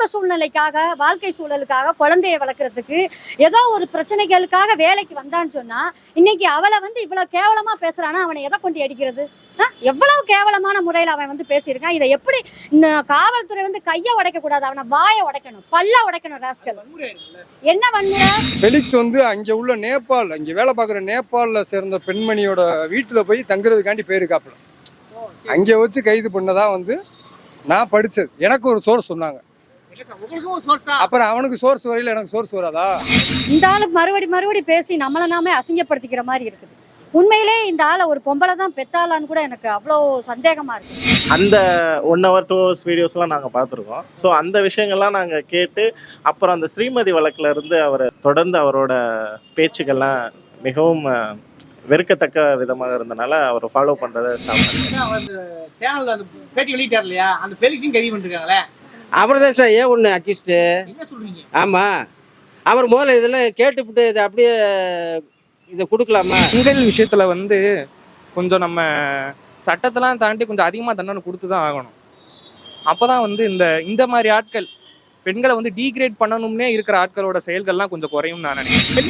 குடும்ப சூழ்நிலைக்காக வாழ்க்கை சூழலுக்காக குழந்தைய வளர்க்கறதுக்கு ஏதோ ஒரு பிரச்சனைகளுக்காக வேலைக்கு வந்தான்னு சொன்னா இன்னைக்கு அவளை வந்து இவ்வளவு கேவலமா பேசுறானா? அவனை எதை கொண்டு அடிக்கிறது? எவ்வளவு கேவலமான முறையில் அவன் வந்து பேசியிருக்கான்? இதை எப்படி காவல்துறை வந்து கையை உடைக்க கூடாது அவனை வாயை உடைக்கணும் பல்ல உடைக்கணும் ராஸ்கல். என்ன வன்முறை ஃபெலிக்ஸ் வந்து அங்கே உள்ள நேபாள் அங்கே வேலை பார்க்குற நேபாளில் சேர்ந்த பெண்மணியோட வீட்டில் போய் தங்குறதுக்காண்டி போயிருக்காப்புல. அங்கே வச்சு கைது பண்ணதா வந்து நான் படித்தது எனக்கு ஒரு சோர்ஸ் சொன்னாங்க. அப்புறம் அவனுக்கு சோர்ஸ் வரையில் எனக்கு சோர்ஸ் வராதா? இந்த ஆளு மறுபடி மறுபடி பேசி நம்மளை நாமே அசிங்கப்படுத்திக்கிற மாதிரி இருக்குது. உண்மையிலே இந்த ஆளை ஒரு பொம்பளை தான் பெத்தாளான்னு கூட எனக்கு அவ்வளோ சந்தேகமா இருக்கு. அந்த ஒன் ஹவர் டூ ஹவர்ஸ் வீடியோஸ்லாம் நாங்கள் பார்த்துருக்கோம். ஸோ அந்த விஷயங்கள்லாம் நாங்கள் கேட்டு அப்புறம் அந்த ஸ்ரீமதி வழக்குல இருந்து அவர் தொடர்ந்து அவரோட பேச்சுக்கள்லாம் மிகவும் வெறுக்கத்தக்க விதமாக இருந்தனால அவர் ஃபாலோ பண்ணுறதை ஸ்டாப் பண்ணி அந்த சேனல்ல அந்த பேட்டி வெளியிட்டார் இல்லையா? அந்த பெலிக்ஸையும் கைது பண்ணிருக்காங்களே அவர் தான் சார் ஏன் ஒன்று சொல்றீங்க? ஆமாம் அவர் முதல்ல இதெல்லாம் கேட்டுவிட்டு இதை அப்படியே இதை கொடுக்கலாமா? பெண்கள் விஷயத்துல வந்து கொஞ்சம் நம்ம சட்டத்தெல்லாம் தாண்டி கொஞ்சம் அதிகமாக தண்டனை கொடுத்து தான் ஆகணும். அப்பதான் வந்து இந்த இந்த மாதிரி ஆட்கள் பெண்களை வந்து டீக்ரேட் பண்ணணும்னே இருக்கிற ஆட்களோட செயல்கள்லாம் கொஞ்சம் குறையும் நான் நினைக்கிறேன்.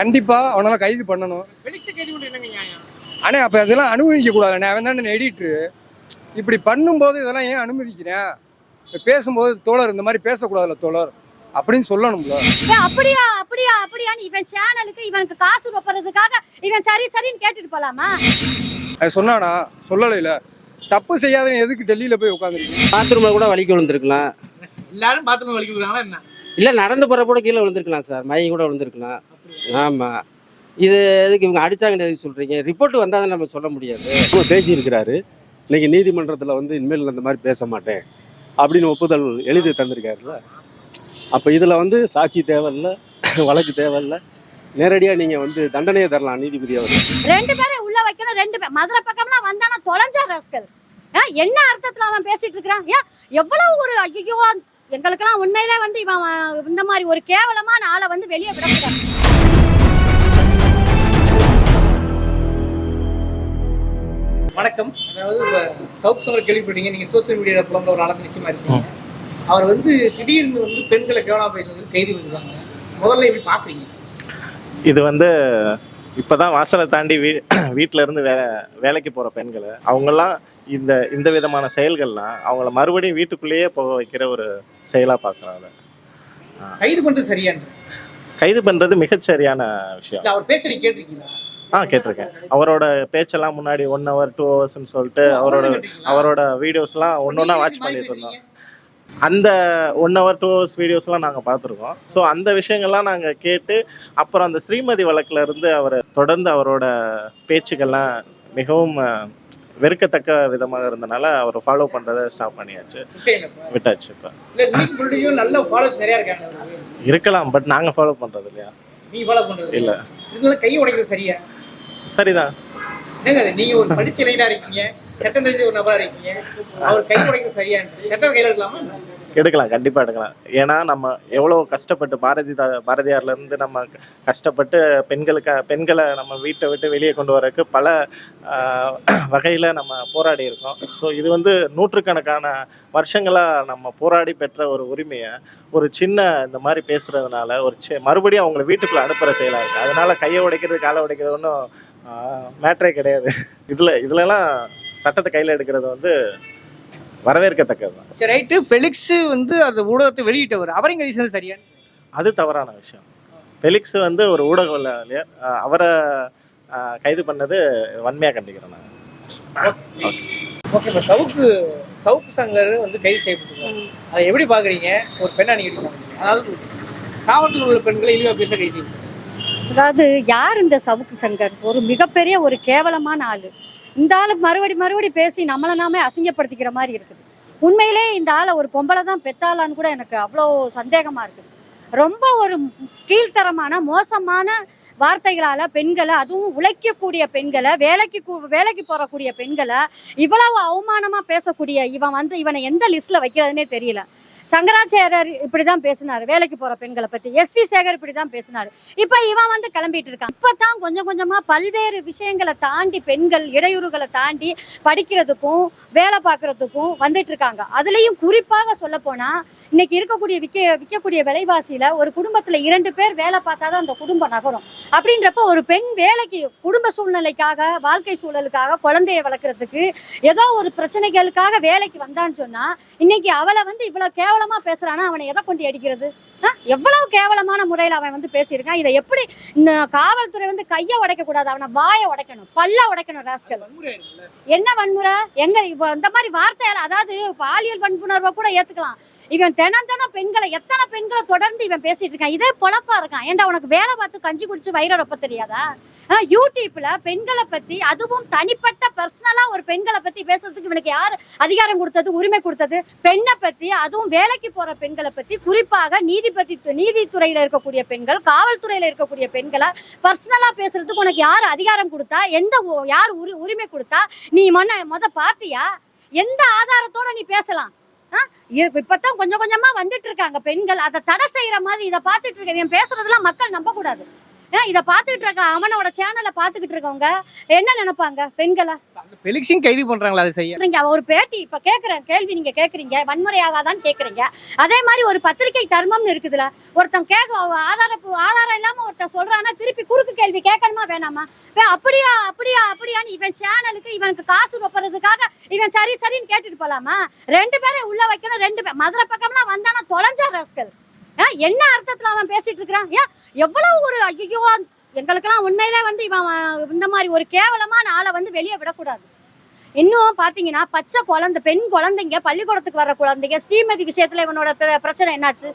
கண்டிப்பாக அவனால கைது பண்ணணும். ஆனால் அப்போ அதெல்லாம் அனுமதிக்க கூடாது. அவன் தானே எடிட்ரு இப்படி பண்ணும்போது இதெல்லாம் ஏன் அனுமதிக்கிறேன் பேசும்போது தோழர் இந்த மாதிரி பேசக்கூடாதுல்ல தோழர். அப்படின்னு சொல்லணும்ல. அப்படியா அப்படியா அப்படியான்னு இவன் சேனலுக்கு இவனுக்கு காசு வைப்பறதுக்காக இவன் சரி சரின்னு கேட்டுட்டு போலாமா? அது சொன்னானா? சொல்லலைல. தப்பு செய்யாதவன் எதுக்கு டெல்லியில் போய் உட்காந்துருக்கு பாத்ரூமில் கூட வலிக்கு விழுந்திருக்கலாம். எல்லாரும் பாத்ரூம் வலிக்கு விடுறாங்களா என்ன? இல்லை நடந்து போகிற கூட கீழே விழுந்திருக்கலாம் சார். மயங்கி கூட விழுந்திருக்கலாம். ஆமாம் இது எதுக்கு இவங்க அடிச்சாங்கன்னு எதுக்கு சொல்கிறீங்க ரிப்போர்ட் வந்தால் தான் நம்ம சொல்ல முடியாது. பேசியிருக்கிறாரு. இன்னைக்கு நீதிமன்றத்தில் வந்து இனிமேல் அந்த மாதிரி பேச மாட்டேன் அப்படின்னு ஒப்புதல் எழுதி தந்திருக்காருல்ல. அப்போ இதில் வந்து சாட்சி தேவையில்ல வழக்கு தேவையில்ல. நேரடியாக நீங்கள் வந்து தண்டனையை தரலாம் நீதிபதி அவர் ரெண்டு பேரை உள்ள வைக்கணும் ரெண்டு பேர். மதுரை பக்கம்லாம் வந்தானா தொலைஞ்சா ராஸ்கல். ஆ, என்ன அர்த்தத்தில் அவன் பேசிட்டு இருக்கிறான்? ஏன் எவ்வளவு ஒரு ஐயோ எங்களுக்கெல்லாம் உண்மையிலே வந்து இவன் இந்த மாதிரி ஒரு கேவலமான ஆளை வந்து வெளியே விடக்கூடாது. வணக்கம். அதாவது சவுத் சமர் கேள்விப்பட்டீங்க நீங்க சோசியல் மீடியாவில் புலந்த ஒரு ஆளத்தை நிச்சயமா இருக்கீங்க அவர் வந்து திடீர்னு வந்து பெண்களை கேவலமா பேசுறது கைது பண்ணிருக்காங்க முதல்ல எப்படி பாக்குறீங்க? இது வந்து இப்போதான் வாசலை தாண்டி வீ வீட்டில இருந்து வே வேலைக்கு போகிற பெண்களை அவங்கெல்லாம் இந்த இந்த விதமான செயல்கள்லாம் அவங்கள மறுபடியும் வீட்டுக்குள்ளேயே போக வைக்கிற ஒரு செயலாக பார்க்குறாங்க கைது பண்றது சரியான்னு கைது பண்ணுறது மிகச்சரியான விஷயம். அவர் பேச்ச நீங்க கேட்டிருக்கீங்களா? ஆ கேட்டிருக்கேன். அவரோட பேச்செல்லாம் முன்னாடி ஒன் ஹவர் டூ ஹவர்ஸ்னு சொல்லிட்டு அவரோட அவரோட வீடியோஸ்லாம் ஒன்று ஒன்றா வாட்ச் பண்ணிட்டு இருந்தோம். அந்த ஒன் ஹவர் டூ ஹவர்ஸ் வீடியோஸ்லாம் நாங்கள் பார்த்துருக்கோம். ஸோ அந்த விஷயங்கள்லாம் நாங்கள் கேட்டு அப்புறம் அந்த ஸ்ரீமதி வழக்குல இருந்து அவர் தொடர்ந்து அவரோட பேச்சுக்கள்லாம் மிகவும் வெறுக்கத்தக்க விதமாக இருந்தனால அவர் ஃபாலோ பண்ணுறதை ஸ்டாப் பண்ணியாச்சு. விட்டாச்சு இப்போ. இருக்கலாம் பட் நாங்கள் ஃபாலோ பண்ணுறது இல்லையா நீ ஃபாலோ பண்றது இல்ல. கை உடைக்கிறது சரியா? சரிதான். என்னங்க அது நீங்க ஒரு படிச்ச இளைஞரா இருக்கீங்க சட்டம் தெரிஞ்ச ஒரு நபரா இருக்கீங்க அவர் கை உடைக்கிறது சரியா? சட்டம் கையில எடுக்கலாமா? எடுக்கலாம் கண்டிப்பாக எடுக்கலாம். ஏன்னா நம்ம எவ்வளோ கஷ்டப்பட்டு பாரதி பாரதியார்ல இருந்து நம்ம கஷ்டப்பட்டு பெண்களுக்கு பெண்களை நம்ம வீட்டை விட்டு வெளியே கொண்டு வரக்கு பல வகையில் நம்ம போராடி இருக்கோம். ஸோ இது வந்து நூற்றுக்கணக்கான வருஷங்களாக நம்ம போராடி பெற்ற ஒரு உரிமையை ஒரு சின்ன இந்த மாதிரி பேசுறதுனால ஒரு சி மறுபடியும் அவங்கள வீட்டுக்குள்ளே அனுப்புகிற செயலாக இருக்குது அதனால கையை உடைக்கிறது காலை உடைக்கிறது ஒன்றும் மேட்ரே கிடையாது. இதில் இதுலலாம் சட்டத்தை கையில் எடுக்கிறது வந்து வரவேற்கத்தக்கது தான். சரி ரைட்டு ஃபெலிக்ஸ் வந்து அந்த ஊடகத்தை வெளியிட்டவர். அவரையும் கைது செய்தது சரியா? அது தவறான விஷயம். ஃபெலிக்ஸ் வந்து ஒரு ஊடகவியலாளர் அவரை கைது பண்ணது வன்மையாக கண்டிக்கிறேன் நான். ஓகே இப்போ சவுக்கு சவுக்கு சங்கர் வந்து கைது செய்யப்பட்டிருக்காங்க அதை எப்படி பாக்குறீங்க? ஒரு பெண்ணா நீங்க எப்படி பாக்குறீங்க? அதாவது காவல்துறை உள்ள பெண்களை இழிவா பேச கைது செய்யப்பட்டிருக்காங்க. அதாவது யார் இந்த சவுக்கு சங்கர்? ஒரு மிகப்பெரிய ஒரு கேவலமான ஆள். இந்த ஆள் மறுபடி மறுபடி பேசி நம்மளை நாமே அசிங்கப்படுத்திக்கிற மாதிரி இருக்குது. உண்மையிலே இந்த ஆளை ஒரு பொம்பளை தான் பெத்தாளான்னு கூட எனக்கு அவ்வளோ சந்தேகமாக இருக்குது. ரொம்ப ஒரு கீழ்த்தரமான மோசமான வார்த்தைகளால் பெண்களை அதுவும் உழைக்கக்கூடிய பெண்களை வேலைக்கு வேலைக்கு போகக்கூடிய பெண்களை இவ்வளவு அவமானமாக பேசக்கூடிய இவன் வந்து இவனை எந்த லிஸ்ட்டில் வைக்கிறதுனே தெரியல. சங்கராச்சாரியர் இப்படிதான் பேசினார் வேலைக்கு போற பெண்களை பத்தி. எஸ் வி சேகர் இப்படிதான் பேசினாரு. இப்ப இவன் வந்து கிளம்பிட்டு இருக்கான். இப்பதான் கொஞ்சம் கொஞ்சமா பல்வேறு விஷயங்களை தாண்டி பெண்கள் இடையூறுகளை தாண்டி படிக்கிறதுக்கும் வேலை பார்க்கறதுக்கும் வந்துட்டு இருக்காங்க. அதுலயும் குறிப்பாக சொல்ல போனா இன்னைக்கு இருக்கக்கூடிய விற்க விற்கக்கூடிய விலைவாசியில ஒரு குடும்பத்துல இரண்டு பேர் வேலை பார்த்தாதான் அந்த குடும்பம் நகரும். அப்படின்றப்ப ஒரு பெண் வேலைக்கு குடும்ப சூழ்நிலைக்காக வாழ்க்கை சூழலுக்காக குழந்தைய வளர்க்கறதுக்கு ஏதோ ஒரு பிரச்சனைகளுக்காக வேலைக்கு வந்தான்னு சொன்னா இன்னைக்கு அவளை வந்து இவ்வளவு கேவலமா பேசுறானா அவனை எதை கொண்டு அடிக்கிறது? எவ்வளவு கேவலமான முறையில் அவன் வந்து பேசியிருக்கான். இதை எப்படி காவல்துறை வந்து கையை உடைக்க கூடாது அவனை வாயை உடைக்கணும் பல்ல உடைக்கணும் ராஸ்கல். என்ன வன்முறை? எங்க இப்போ இந்த மாதிரி வார்த்தையால அதாவது பாலியல் வன்புணர்வை கூட ஏத்துக்கலாம். இவன் தினம் தினம் பெண்களை எத்தனை பெண்களை தொடர்ந்து இவன் பேசிட்டு இருக்கான்? இதே பொழப்பா இருக்கான். ஏன்டா உனக்கு வேலை பார்த்து கஞ்சி குடிச்சு வயிறு ரொப்ப தெரியாதா? யூடியூப்ல பெண்களை பத்தி அதுவும் தனிப்பட்ட பர்சனலா ஒரு பெண்களை பத்தி பேசுறதுக்கு இவனுக்கு யார் அதிகாரம் கொடுத்தது உரிமை கொடுத்தது? பெண்ணை பத்தி அதுவும் வேலைக்கு போற பெண்களை பத்தி குறிப்பாக நீதிபதி நீதித்துறையில இருக்கக்கூடிய பெண்கள் காவல்துறையில இருக்கக்கூடிய பெண்களை பர்சனலா பேசுறதுக்கு உனக்கு யார் அதிகாரம் கொடுத்தா? எந்த யார் உரிமை கொடுத்தா? நீ மொன்ன மொத பாத்தியா எந்த ஆதாரத்தோட நீ பேசலாம்? இப்பதான் கொஞ்சம் கொஞ்சமா வந்துட்டு இருக்காங்க பெண்கள். அதை தடை செய்யற மாதிரி இதை பார்த்துட்டு இருக்கேன். பேசுறதெல்லாம் மக்கள் நம்ப கூடாது இதை பார்த்துட்டு இருக்க அவனோட சேனலை பார்த்துக்கிட்டு இருக்கவங்க என்ன நினைப்பாங்க? பெண்களை? பெலிக்ஸையும் கைது பண்றாங்களா அதை செய்ய. ஒரு பேட்டி இப்ப கேக்குற கேள்வி நீங்க கேக்குறீங்க வன்முறையாகாதான்னு கேக்குறீங்க. அதே மாதிரி ஒரு பத்திரிகை தர்மம்னு இருக்குதுல ஒருத்தன் கேட்க ஆதார ஆதாரம் இல்லாம ஒருத்தன் சொல்றான்னா திருப்பி குறுக்கு கேள்வி கேட்கணுமா வேணாமா? அப்படியா அப்படியா அப்படியான்னு இவன் சேனலுக்கு இவனுக்கு காசு வைப்பறதுக்காக இவன் சரி சரின்னு கேட்டுட்டு போலாமா? ரெண்டு பேரை உள்ள வைக்கணும் ரெண்டு பேர் மதுரை பக்கம்லாம் வந்தானா தொலைஞ்சா ராஸ்கல் என்ன அர்த்தத்துல அவன் பேசிட்டு இருக்கிறான்? ஏன்? எவ்வளவு ஒரு ஐயோ எங்களுக்கெல்லாம் உண்மையிலே வந்து இவன் இந்த மாதிரி ஒரு கேவலமான ஆளை வந்து வெளியே விடக்கூடாது. இன்னும் பாத்தீங்கன்னா பச்சை குழந்தை பெண் குழந்தைங்க பள்ளிக்கூடத்துக்கு வர குழந்தைங்க ஸ்ரீமதி விஷயத்துல இவனோட பிர- பிரச்சனை என்னாச்சு?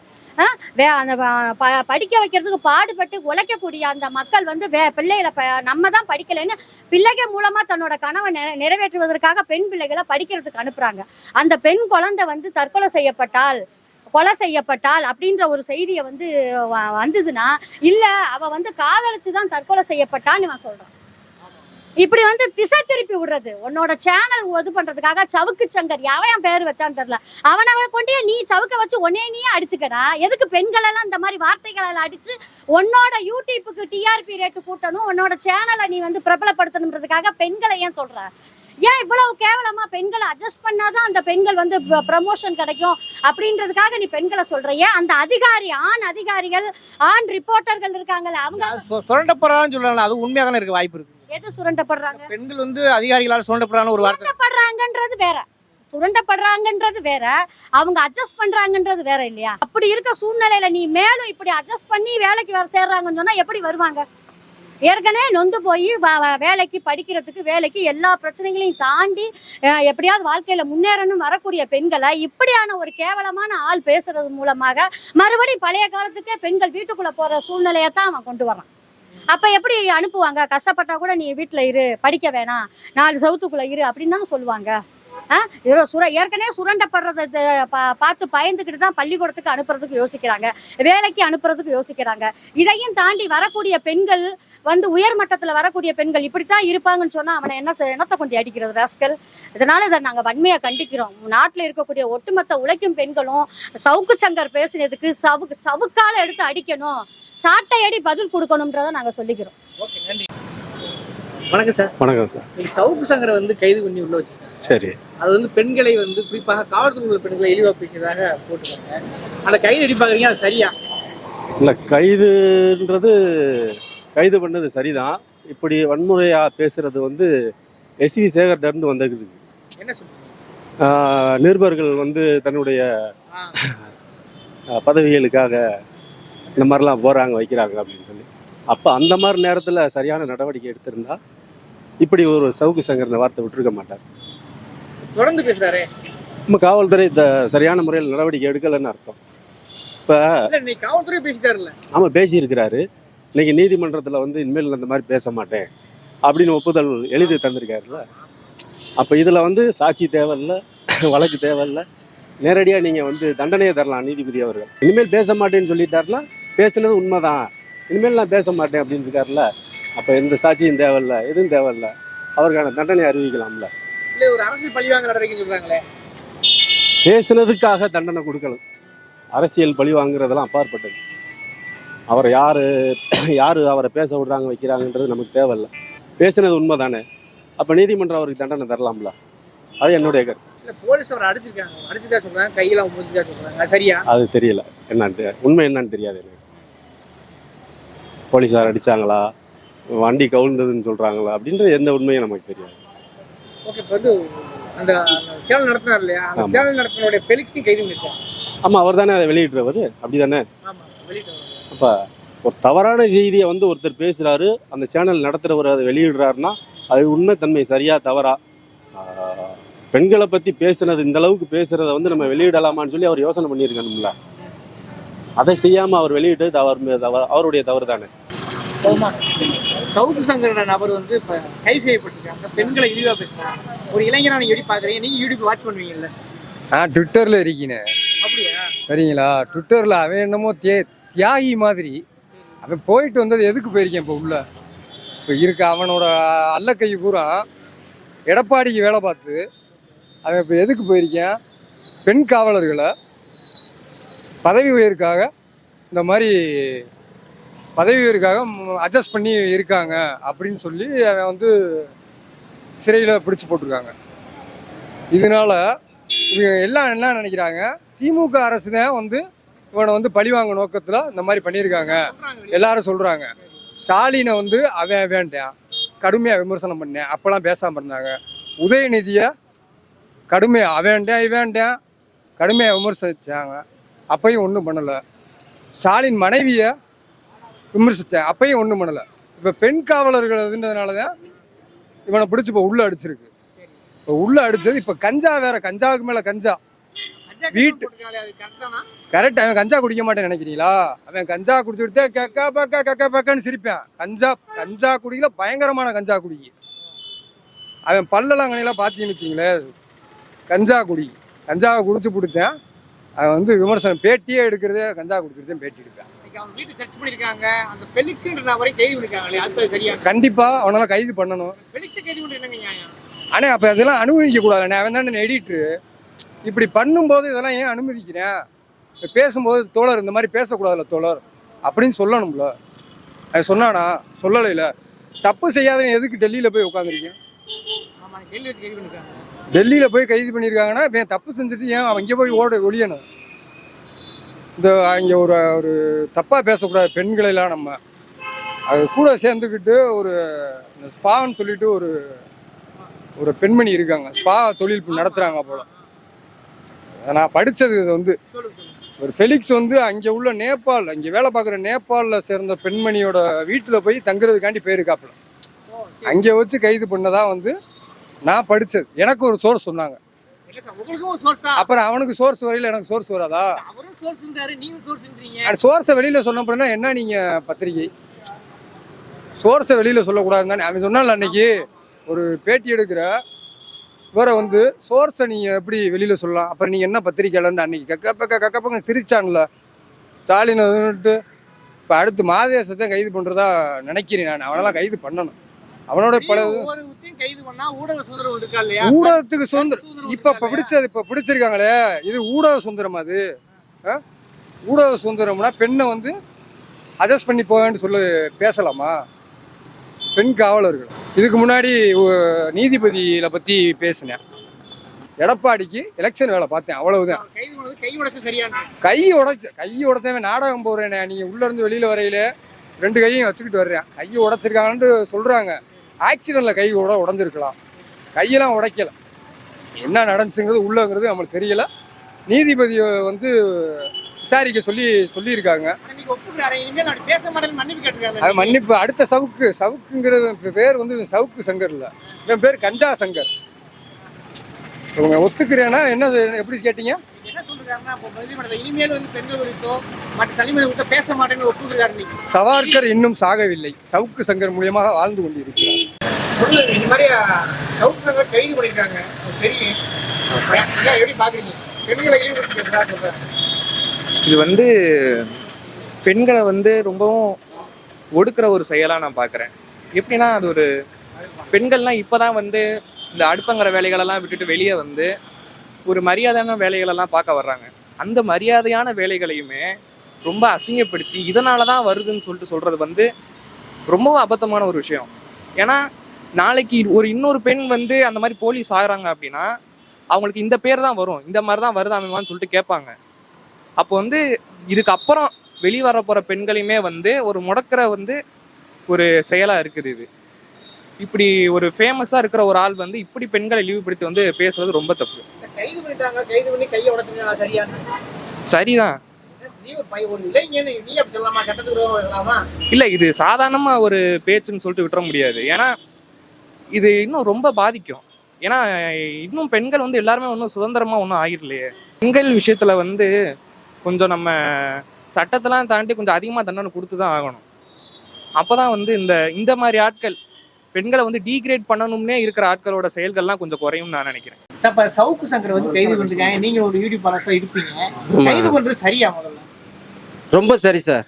அந்த ப- படிக்க வைக்கிறதுக்கு பாடுபட்டு உழைக்கக்கூடிய அந்த மக்கள் வந்து வே பிள்ளைகளை ப நம்ம தான் படிக்கலைன்னு பிள்ளைகள் மூலமா தன்னோட கனவை நிறை நிறைவேற்றுவதற்காக பெண் பிள்ளைகளை படிக்கிறதுக்கு அனுப்புறாங்க. அந்த பெண் குழந்தை வந்து தற்கொலை செய்யப்பட்டால் கொலை செய்யப்பட்டால் அப்படின்ற ஒரு செய்தியை வந்து வ- வந்ததுன்னா இல்லை அவள் வந்து காதலிச்சு தான் தற்கொலை செய்யப்பட்டான்னு இவன் சொல்கிறேன் இப்படி வந்து திசை திருப்பி விடுறது. உன்னோட சேனல் இது பண்றதுக்காக சவுக்கு சங்கர் எவன் பேர் வச்சான்னு தெரியல. அவனை கொண்டே நீ சவுக்க வச்சு உன்னே நீயே அடிச்சுக்கடா. எதுக்கு பெண்கள் எல்லாம் இந்த மாதிரி வார்த்தைகளை அடிச்சு உன்னோட யூடியூப்புக்கு டிஆர்பி ரேட்டு கூட்டணும் உன்னோட சேனலை நீ வந்து பிரபலப்படுத்தணுன்றதுக்காக பெண்களை ஏன் சொல்ற? ஏன் இவ்வளவு கேவலமா பெண்களை அட்ஜஸ்ட் பண்ணாதான் அந்த பெண்கள் வந்து ப்ரமோஷன் கிடைக்கும்? அப்படின்றதுக்காக நீ பெண்களை சொல்ற. ஏன் அந்த அதிகாரி ஆண் அதிகாரிகள் ஆண் ரிப்போர்ட்டர்கள் இருக்காங்கல்ல அவங்க சுரண்டப்படுறான்னு சொல்லலாம் அது உண்மையாக இருக்க வாய்ப்பு இருக்கு. எது சுரண்டப்படுறாங்க? பெண்கள் வந்து அதிகாரிகளால் சுரண்டப்படுறான்னு ஒரு வார்த்தை. சுரண்டப்படுறாங்கன்றது வேற. சுரண்டப்படுறாங்கன்றது வேற. அவங்க அட்ஜஸ்ட் பண்றாங்கன்றது வேற இல்லையா? அப்படி இருக்க சூழ்நிலையில நீ மேலும் இப்படி அட்ஜஸ்ட் பண்ணி வேலைக்கு வர சேர்றாங்கன்னு சொன்னா எப்படி வருவாங்க? ஏற்கனவே நொந்து போய் வேலைக்கு படிக்கிறதுக்கு வேலைக்கு எல்லா பிரச்சனைகளையும் தாண்டி எப்படியாவது வாழ்க்கையில முன்னேறணும் வரக்கூடிய பெண்களை இப்படியான ஒரு கேவலமான ஆள் பேசுறது மூலமாக மறுபடியும் பழைய காலத்துக்கே பெண்கள் வீட்டுக்குள்ள போற சூழ்நிலையை தான் அவன் கொண்டு வரான் அப்ப எப்படி அனுப்புவாங்க? கஷ்டப்பட்டா கூட நீ வீட்டுல இரு படிக்க வேணாம். நாலு சவுத்துக்குள்ள இரு அப்படின்னு தானே சொல்லுவாங்க. ஆ? சுர ஏற்கனவே சுரண்டப்படுறத பா- பார்த்து பயந்துக்கிட்டு தான் பள்ளிக்கூடத்துக்கு அனுப்புறதுக்கு யோசிக்கிறாங்க. வேலைக்கு அனுப்புறதுக்கு யோசிக்கிறாங்க. இதையும் தாண்டி வரக்கூடிய பெண்கள் வந்து உயர் மட்டத்துல வரக்கூடிய பெண்கள் இப்படித்தான் இருப்பாங்கன்னு சொன்னா அவனை என்ன என்னத்தை கொண்டு அடிக்கிறது ராஸ்கல் இதனால இதை நாங்க வன்மையை கண்டிக்கிறோம். நாட்டுல இருக்கக்கூடிய ஒட்டுமொத்த உழைக்கும் பெண்களும் சவுக்கு சங்கர் பேசினதுக்கு சவுக்கு சவுக்கால எடுத்து அடிக்கணும். சாட்டை அடி பதில் கொடுக்கணும்ன்றதை நாங்க சொல்லிக்கிறோம். ஓகே நன்றி. வணக்கம் சார். வணக்கம் சார். இன்னைக்கு சவுக்கு சங்கரை வந்து கைது பண்ணி உள்ள வச்சிருக்காங்க. சரி. அது வந்து பெண்களை வந்து குறிப்பாக காவல்துறை பெண்களை இழிவா பேசியதாக போட்டிருக்காங்க. அந்த கைது எப்படி பாக்குறீங்க? அது சரியா? இல்லை கைதுன்றது கைது பண்ணது சரிதான். இப்படி வன்முறையாக பேசுறது வந்து எஸ்வி சேகர்கிட்டருந்து வந்தது என்ன நிருபர்கள் வந்து தன்னுடைய பதவிகளுக்காக இந்த மாதிரிலாம் போகிறாங்க வைக்கிறாங்க அப்படின்னு சொல்லி. அப்போ அந்த மாதிரி நேரத்தில் சரியான நடவடிக்கை எடுத்திருந்தா இப்படி ஒரு சவுக்கு சங்கர் வார்த்தை விட்டுருக்க மாட்டார். தொடர்ந்து பேசுறாரு. நம்ம காவல்துறை இந்த சரியான முறையில் நடவடிக்கை எடுக்கலைன்னு அர்த்தம். இப்போ காவல்துறை பேசிட்டாருல்ல. ஆமாம் பேசியிருக்கிறாரு. இன்னைக்கு நீதிமன்றத்தில் வந்து இனிமேல் அந்த மாதிரி பேச மாட்டேன் அப்படின்னு ஒப்புதல் எழுதி தந்திருக்காருல்ல. அப்போ இதில் வந்து சாட்சி தேவையில்ல வழக்கு தேவையில்ல. நேரடியாக நீங்கள் வந்து தண்டனையை தரலாம் நீதிபதி அவர்கள். இனிமேல் பேச மாட்டேன்னு சொல்லிட்டாருல பேசுனது உண்மைதான். இனிமேல் நான் பேச மாட்டேன் அப்படின்னு இருக்காருல்ல அப்போ எந்த சாட்சியும் தேவையில்ல எதுவும் தேவையில்ல. அவருக்கான தண்டனை அறிவிக்கலாம்ல. இல்ல ஒரு அரசியல் பழிவாங்க நடவடிக்கைன்னு சொல்றாங்களே. பேசுனதுக்காக தண்டனை கொடுக்கணும். அரசியல் பழி வாங்குறதெல்லாம் அப்பாற்பட்டது. அவரை யார் யார் அவரை பேச விடுறாங்க வைக்கிறாங்கன்றது நமக்கு தேவையில்ல. பேசுனது உண்மை தானே அப்போ நீதிமன்றம் அவருக்கு தண்டனை தரலாம்ல? அது என்னுடைய கருத்து. போலீஸ் அவரை அடிச்சிருக்காங்க. அடிச்சுட்டா சொல்றாங்க கையில முடிஞ்சுட்டா சொல்றாங்க. அது சரியா? அது தெரியல. என்னன்னு உண்மை என்னன்னு தெரியாது எனக்கு. போலீஸார் அடிச்சாங்களா? வண்டி கவுழ்ந்ததுன்னு சொல்றாங்களா? அப்படின்றது எந்த உண்மையும் நமக்கு தெரியாது. ஓகே இப்போ வந்து அந்த சேனல் நடத்தினார் இல்லையா? அந்த. சேனல் நடத்தினுடைய பெலிக்ஸையும் கைது பண்ணிருக்காங்க ஆமா அவர் தானே அதை வெளியிடுறவர் அப்படி தானே அப்போ ஒரு தவறான செய்தியை வந்து ஒருத்தர் பேசுறாரு அந்த சேனல் நடத்துறவர் அதை வெளியிடுறாருன்னா அது உண்மை தன்மை சரியா தவறா? பெண்களை பத்தி பேசுனது இந்த அளவுக்கு பேசுறத வந்து நம்ம வெளியிடலாமான்னு சொல்லி அவர் யோசனை பண்ணியிருக்கணும்ல. அதை செய்யாம அவர் வெளியிட்டது தவறு தவறு அவருடைய தவறு தானே சவுக்கு சங்கர நபர் வந்து இப்போ கைது செய்யப்பட்டிருக்காங்க. பெண்களை இழிவா பேசுறாங்க. ஒரு இளைஞனா நீங்க எப்படி பாக்குறீங்க நீங்க யூடியூப் வாட்ச் பண்ணுவீங்கல்ல. நான் ட்விட்டரில் இருக்கீனே. அப்படியா? சரிங்களா? ட்விட்டரில் அவன் என்னமோ தே தியாகி மாதிரி. அவன் போயிட்டு வந்தது எதுக்கு போயிருக்கேன் இப்போ உள்ள? இப்போ இருக்க அவனோட அல்லக்கை பூரா எடப்பாடிக்கு வேலை பார்த்து அவன் இப்போ எதுக்கு போயிருக்கேன்? பெண் காவலர்களை பதவி உயர்வுக்காக இந்த மாதிரி பதவி உயர்வுக்காக அட்ஜஸ்ட் பண்ணி இருக்காங்க அப்படின்னு சொல்லி அவன் வந்து சிறையில் பிடிச்சி போட்டிருக்காங்க. இதனால இவங்க எல்லாம் என்ன நினைக்கிறாங்க? திமுக அரசு தான் வந்து இவனை வந்து பழிவாங்க நோக்கத்தில் இந்த மாதிரி பண்ணியிருக்காங்க. எல்லாரும் சொல்கிறாங்க ஸ்டாலினை வந்து அவன் வேண்டாம். கடுமையாக விமர்சனம் பண்ணேன். அப்போல்லாம் பேசாமல் இருந்தாங்க. உதயநிதியை கடுமையாக அவன்டேன் இவன்டேன் கடுமையாக விமர்சித்தாங்க அப்பையும் ஒன்றும் பண்ணலை. ஸ்டாலின் மனைவியை விமர்சித்தேன் அப்பையும் ஒன்றும் பண்ணலை. இப்போ பெண் காவலர்கள் இதுன்றதுனால தான் இவனை பிடிச்சி இப்போ உள்ளே அடிச்சிருக்கு. இப்போ உள்ளே அடிச்சது இப்போ கஞ்சா வேற கஞ்சாவுக்கு மேலே கஞ்சா. வீட்டு- கரெக்ட் அவன் கஞ்சா குடிக்க மாட்டேன்னு நினைக்கிறீங்களா? அவன் கஞ்சா குடிச்சுட்டு கக்கா பக்கா கக்கா பக்கான்னு சிரிப்பான். கஞ்சா கஞ்சா குடிக்கல பயங்கரமான கஞ்சா குடிக்கு அவன் பல்லெல்லாம் கணையெல்லாம் பார்த்தீங்கன்னு வச்சுங்களேன் கஞ்சா குடி. கஞ்சாவை குடிச்சு கொடுத்தேன் அவன் வந்து விமர்சனம் பேட்டியே எடுக்கிறதே கஞ்சா குடிச்சிருந்தேன் பேட்டி அந்த பெலிக்ஸ்ன்ற நபரை கைது பண்ணணும். ஆனால் அப்போ அதெல்லாம் அனுமதிக்க கூடாதுண்ணே அவன் தானே எடிட்ரு இப்படி பண்ணும்போது இதெல்லாம் ஏன் அனுமதிக்கிறேன்? பேசும்போது தோழர் இந்த மாதிரி பேசக்கூடாதுல்ல தோழர்? அப்படின்னு சொல்லணும்ல. அது சொன்னானா? சொல்லலைல. தப்பு செய்யாதவன் எதுக்கு டெல்லியில் போய் உட்காந்துருக்கேன் டெல்லியில் போய் கைது பண்ணியிருக்காங்கன்னா இப்போ ஏன் தப்பு செஞ்சுட்டு ஏன் அவன் போய் ஓட ஒழியணும்? இந்த இங்கே ஒரு ஒரு தப்பாக பேசக்கூடாது பெண்களெல்லாம் நம்ம. அது கூட சேர்ந்துக்கிட்டு ஒரு இந்த ஸ்பான்னு சொல்லிட்டு ஒரு ஒரு பெண்மணி இருக்காங்க. ஸ்பா தொழில் நடத்துகிறாங்க போல. நான் படித்தது இது வந்து. ஒரு ஃபெலிக்ஸ் வந்து அங்கே உள்ள நேபாள் அங்கே வேலை பார்க்குற நேபாளில் சேர்ந்த பெண்மணியோட வீட்டில் போய் தங்குறதுக்காண்டி போயிருக்காப்புல. அங்கே வச்சு கைது பண்ணதான் வந்து நான் படித்தது எனக்கு ஒரு சோர்ஸ் சொன்னாங்க. சோர்ஸா அப்புறம் அவனுக்கு சோர்ஸ் வரையில எனக்கு சோர்ஸ் வராதா? அந்த சோர்ஸை வெளியில் சொன்னப்படனா என்ன நீங்கள் பத்திரிகை? சோர்ஸை வெளியில் சொல்லக்கூடாதுன்னு தானே. அவன் சொன்னால அன்னைக்கு ஒரு பேட்டி எடுக்கிற இவரை வந்து சோர்ஸை நீங்கள் எப்படி வெளியில் சொல்லலாம்? அப்புறம் நீங்கள் என்ன பத்திரிக்கையாளர்னு அன்னைக்கு கக்க பக்க கக்க பக்கம் சிரிச்சான்ல. ஸ்டாலின் வந்துட்டு இப்போ அடுத்து மாதேசத்தை கைது பண்ணுறதா நினைக்கிறேன் நான். அவனெல்லாம் கைது பண்ணணும். அவனோட பல ஊடகத்துக்கு சுதந்திரம். இப்போ இப்போ? பிடிச்சது இப்போ பிடிச்சிருக்காங்களே இது ஊடக சுதந்திரம் அது? ஊடக சுதந்திரம்னா பெண்ணை வந்து அட்ஜஸ்ட் பண்ணி போவேன்னு சொல்லி பேசலாமா? பெண் காவலர்கள். இதுக்கு முன்னாடி நீதிபதியில பற்றி பேசினேன். எடப்பாடிக்கு எலெக்ஷன் வேலை பார்த்தேன் அவ்வளவுதான். கை உடச்சு கை உடைச்ச கை உடைச்சவன் நாடகம் போடுறேனே நீங்கள் உள்ளேருந்து வெளியில் வரையில ரெண்டு கையும் வச்சுக்கிட்டு வர்றேன். கை உடைச்சிருக்காங்கன்ட்டு சொல்கிறாங்க ஆக்சிடெண்ட்டில் கை கூட உடஞ்சிருக்கலாம். கையெல்லாம் உடைக்கல. என்ன நடந்துச்சுங்கிறது உள்ளங்கிறது நம்மளுக்கு தெரியல. நீதிபதி வந்து விசாரிக்க சொல்லி சொல்லியிருக்காங்க. மன்னிப்பு அது கேட்டிருக்காரு மன்னிப்பு. அடுத்த சவுக்கு சவுக்குங்கிறது இப்ப பேர் வந்து சவுக்கு சங்கர் இல்லை. என் பேர் கஞ்சா சங்கர். இவங்க ஒத்துக்கிறேன்னா என்ன எப்படி கேட்டீங்க? அப்போ இனிமேல் வந்து பெண்கள் குறித்தோ மற்ற தனிமனித குறித்தோ பேச மாட்டேன்னு ஒப்புக்கிறாரு நீங்க. சவார்கர் இன்னும் சாகவில்லை. சவுக்கு சங்கர் மூலியமாக வாழ்ந்து கொண்டிருக்கிறார். இந்த மாதிரி சவுத் சங்கர் கைது ஐயா, எப்படி பாக்குறீங்க? பெண்களை இது வந்து பெண்களை வந்து ரொம்பவும் ஒடுக்குற ஒரு செயலாக நான் பார்க்குறேன் எப்படின்னா அது ஒரு பெண்கள்லாம் இப்போ தான் வந்து இந்த அடுப்பங்கிற வேலைகளெல்லாம் விட்டுட்டு வெளியே வந்து ஒரு மரியாதையான வேலைகளெல்லாம் பார்க்க வர்றாங்க. அந்த மரியாதையான வேலைகளையுமே ரொம்ப அசிங்கப்படுத்தி இதனால தான் வருதுன்னு சொல்லிட்டு சொல்கிறது வந்து ரொம்பவும் அபத்தமான ஒரு விஷயம். ஏன்னா நாளைக்கு ஒரு இன்னொரு பெண் வந்து அந்த மாதிரி போலீஸ் ஆகிறாங்க அப்படின்னா அவங்களுக்கு இந்த பேர் தான் வரும் இந்த மாதிரி தான் வருதாமேமான்னு சொல்லிட்டு கேட்பாங்க. அப்போ வந்து இதுக்கப்புறம் அப்புறம் வர போகிற பெண்களையுமே வந்து ஒரு முடக்கிற வந்து ஒரு செயலாக இருக்குது இது. இப்படி ஒரு ஃபேமஸாக இருக்கிற ஒரு ஆள் வந்து இப்படி பெண்களை இழிவுபடுத்தி வந்து பேசுறது ரொம்ப தப்பு. கைது பண்ணிட்டாங்க கைது பண்ணி கையை உடச்சுங்க சரியான சரிதான். இல்லை இது சாதாரணமாக ஒரு பேச்சுன்னு சொல்லிட்டு விட்டுற முடியாது. ஏன்னா இது இன்னும் ரொம்ப பாதிக்கும். ஏன்னா இன்னும் பெண்கள் வந்து எல்லாருமே ஒன்றும் சுதந்திரமாக ஒன்றும் ஆகிடலையே. பெண்கள் விஷயத்தில் வந்து கொஞ்சம் நம்ம சட்டத்தெல்லாம் தாண்டி கொஞ்சம் அதிகமாக தண்டனை கொடுத்து தான் ஆகணும். அப்போ தான் வந்து இந்த இந்த மாதிரி ஆட்கள் பெண்களை வந்து டீக்ரேட் பண்ணணும்னே இருக்கிற ஆட்களோட செயல்கள்லாம் கொஞ்சம் குறையும் நான் நினைக்கிறேன். இப்ப சவுக்கு சங்கர் வந்து கைது பண்ணிருக்காங்க. நீங்க ஒரு யூடியூப் பாலர்ஸா இருப்பீங்க. கைது பண்றது சரியா முதல்ல? ரொம்ப சரி சார்.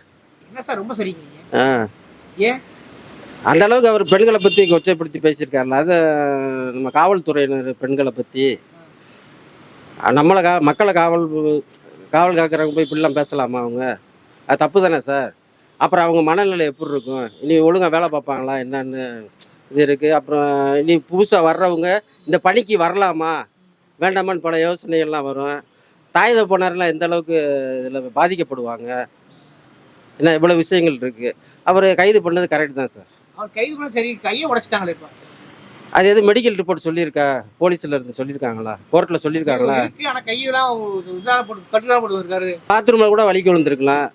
என்ன சார் ரொம்ப சரிங்க ஏன்? அந்த அளவுக்கு அவர் பெண்களை பற்றி கொச்சைப்படுத்தி பேசியிருக்காருல அது நம்ம காவல்துறையினர் பெண்களை பற்றி நம்மளை கா மக்களை காவல் காவல் காக்கிறவங்க போய் இப்படிலாம் பேசலாமா அவங்க? அது தப்பு தானே சார்? அப்புறம் அவங்க மனநிலை எப்படி இருக்கும்? இனி ஒழுங்காக வேலை பார்ப்பாங்களா என்னன்னு இது இருக்குது அப்புறம் இனி புதுசாக வர்றவங்க இந்த பணிக்கு வரலாமா? வேண்டாமான்னு பல யோசனைகள்லாம் வரும். தாய் தப்பனர்லாம் எந்த அளவுக்கு இதில் பாதிக்கப்படுவாங்க? என்ன இவ்வளோ விஷயங்கள் இருக்குது அவர் கைது பண்ணது கரெக்ட் தான் சார் அவர் கைது பண்ண சரி கையை உடைச்சிட்டாங்களே இப்ப. அது எது மெடிக்கல் ரிப்போர்ட் சொல்லியிருக்கா? போலீஸ்ல இருந்து சொல்லியிருக்காங்களா? கோர்ட்டில் சொல்லியிருக்காங்களா? ஆனா கையெல்லாம் பாத்ரூமில் கூட வலிக்கு விழுந்திருக்கலாம்.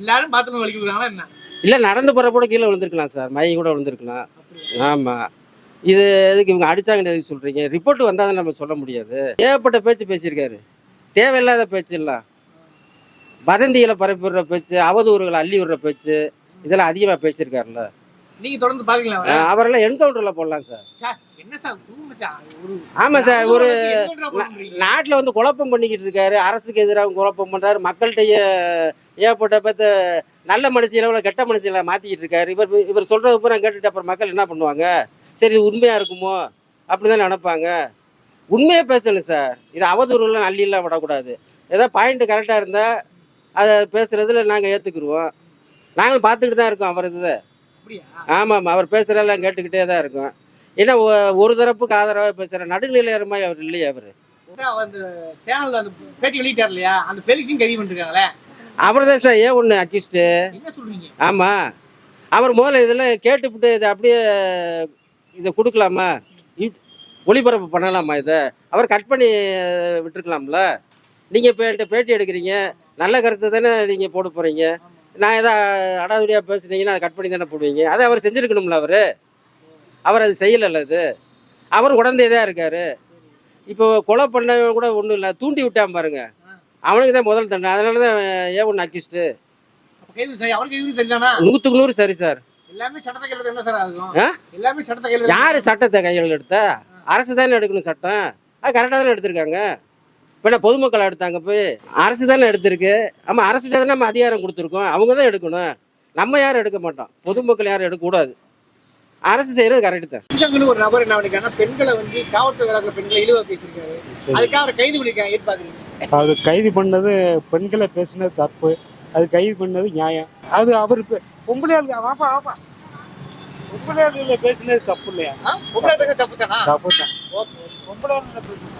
எல்லாரும் பாத்ரூம் வலிக்கு விடுறாங்களா என்ன? இல்லை நடந்து போகிற கூட கீழே விழுந்திருக்கலாம் சார் மயங்கி கூட விழுந்திருக்கலாம். ஆமாம் இது எதுக்கு இவங்க அடிச்சாங்கன்னு எதுக்கு சொல்கிறீங்க ரிப்போர்ட் வந்தால் தான் நம்ம சொல்ல முடியாது. ஏகப்பட்ட பேச்சு பேசியிருக்காரு. தேவையில்லாத பேச்சு இல்லை வதந்திகளை பரப்பிடுற பேச்சு அவதூறுகளை அள்ளி விடுற பேச்சு இதெல்லாம் அதிகமாக பேசியிருக்காருல்ல. நீங்க தொடர்ந்து பாக்கலாம் அவரெல்லாம் என்கவுண்டரில் போடலாம் சார். என்ன சார் ஒரு. நாட்டில் வந்து குழப்பம் பண்ணிக்கிட்டு இருக்காரு. அரசுக்கு எதிராக குழப்பம் பண்ணுறாரு மக்கள்கிட்ட ஏற்பட்ட பார்த்து நல்ல மனுஷங்களை விட கெட்ட மனுஷங்களை மாற்றிக்கிட்டு இருக்காரு. இவர் இவர் சொல்கிறது பூரா கேட்டுட்டு அப்புறம் மக்கள் என்ன பண்ணுவாங்க? சரி இது உண்மையாக இருக்குமோ? அப்படி தான் நினைப்பாங்க. உண்மையாக பேசணும் சார். இது அவதூறுலாம் அள்ளிலாம் விடக்கூடாது. ஏதோ பாயிண்ட் கரெக்டாக இருந்தால் அதை பேசுகிறதுல நாங்கள் ஏற்றுக்குருவோம் நாங்களும் பார்த்துக்கிட்டு தான் இருக்கோம் அவர் இதை. அப்படியா? ஆமாம் அவர் பேசுகிறதெல்லாம் கேட்டுக்கிட்டே தான் இருக்கோம். ஏன்னா ஒரு தரப்புக்கு ஆதரவாக பேசுகிற நடுநிலையற மாதிரி அவர் இல்லையே அவர். அதான் அந்த பேட்டி வெளியிட்டார் இல்லையா? அந்த பெலிசிங் கைது பண்ணிருக்காங்களே அவர் தான் சார் ஏன் ஒன்று சொல்றீங்க? ஆமாம் அவர் முதல்ல இதெல்லாம் கேட்டுவிட்டு இதை அப்படியே இதை கொடுக்கலாமா? ஒளிபரப்பு பண்ணலாமா இதை? அவர் கட் பண்ணி விட்டுருக்கலாம்ல. நீங்கள் இப்போ என்கிட்ட பேட்டி எடுக்கிறீங்க. நல்ல கருத்து தானே நீங்கள் போட போகிறீங்க நான் எதா அடாதுடியாக பேசுனீங்கன்னா அதை கட் பண்ணி தானே போடுவீங்க. அதை அவர் செஞ்சுருக்கணும்ல அவர். அவர் அது செய்யலைல்ல இது. அவர் உடந்தே தான் இருக்கார். இப்போ கொலை பண்ணவன் கூட ஒன்றும் இல்லை. தூண்டி விட்டான் பாருங்க. அவனுக்கு தான் முதல் தண்டனை. அதனால தான் ஏன் ஒன்று சரிதானா? நூற்றுக்கு நூறு சரி சார் எல்லாமே சட்டத்தை கையில என்ன சார் ஆகும்? ஆ? எல்லாமே சட்டத்தை கையில யார் சட்டத்தை கையில் எடுத்தா? அரசு தானே எடுக்கணும் சட்டம். அது கரெக்டாக தானே எடுத்திருக்காங்க. இப்போ என்ன பொதுமக்கள் எடுத்தாங்க போய்? அரசு தானே எடுத்திருக்கு. ஆமாம் அரசுகிட்ட தானே நம்ம அதிகாரம் கொடுத்துருக்கோம். அவங்க தான் எடுக்கணும். நம்ம யாரும் எடுக்க மாட்டோம். பொதுமக்கள் யாரும் எடுக்கக்கூடாது. அரசு செய்கிறது கரெக்டு தான். கிருஷ்ணங்கன்னு ஒரு நபர் என்ன பெண்களை வந்து காவல்துறை வழக்கில் பெண்களை இழிவா பேசியிருக்காரு. அதுக்காக அவரை கைது பண்ணிருக்காங்க ஏற்று பாக்குறீங்க அது கைது பண்ணது பெண்களை பேசினது தப்பு. அது கைது பண்ணது நியாயம். அது அவர் பெ- பொம்பளை ஆளுங்க வாப்பா வாப்பா பொம்பளை ஆளுங்க பேசினது தப்பு இல்லையா? பொம்பளை பேச தப்பு தானா தப்பு தான் பொம்பளை பேசினது